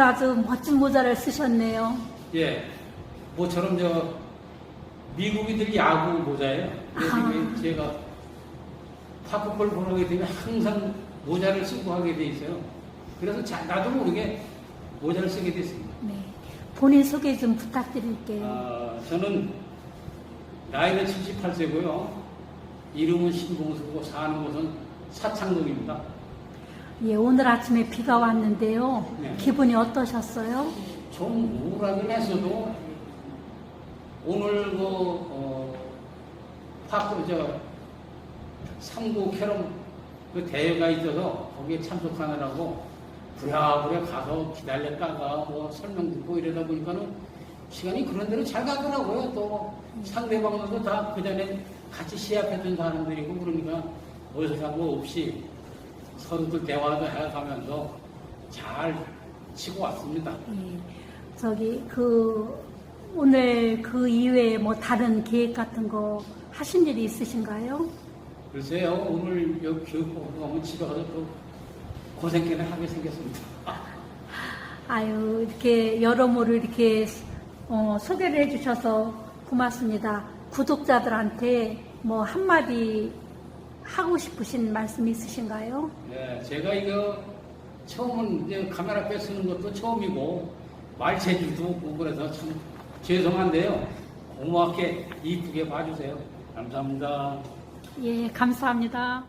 아주 멋진 모자를 쓰셨네요. 예, 모처럼 저 미국인들 야구 모자예요. 그래서 아. 제가 파크볼 보러 가게 되면 항상 모자를 쓰고 하게 돼 있어요. 그래서 자, 나도 모르게 모자를 쓰게 됐습니다. 네. 본인 소개 좀 부탁드릴게요. 아, 저는 나이는 78세고요. 이름은 신봉수고 사는 곳은 사창동입니다. 예, 오늘 아침에 비가 왔는데요. 네. 기분이 어떠셨어요? 좀 우울하긴 했어도 오늘 그 어, 파크 저 삼구 캐럼 그 대회가 있어서 거기에 참석하느라고 부랴부랴 가서 기다렸다가 뭐 설명 듣고 이러다 보니까는 시간이 그런 대로 잘 가더라고요. 또 상대방도 다 그 전에 같이 시합했던 사람들이고 그러니까 어색한 거 없이 서로들 대화도 해가면서 잘 치고 왔습니다. 예. 저기 그 오늘 그 이외에 뭐 다른 계획 같은 거 하신 일이 있으신가요? 글쎄요, 오늘 여기 교육보고 가면 집에 가서 또 고생께나 하게 생겼습니다. 아유 이렇게 여러모로 이렇게 어, 소개를 해주셔서 고맙습니다. 구독자들한테 뭐 한마디 하고 싶으신 말씀 있으신가요? 네, 제가 이거 처음은 이제 카메라 앞에 쓰는 것도 처음이고 말 재주도 없고 그래서 참 죄송한데요. 고맙게 이쁘게 봐주세요. 감사합니다. 예, 감사합니다.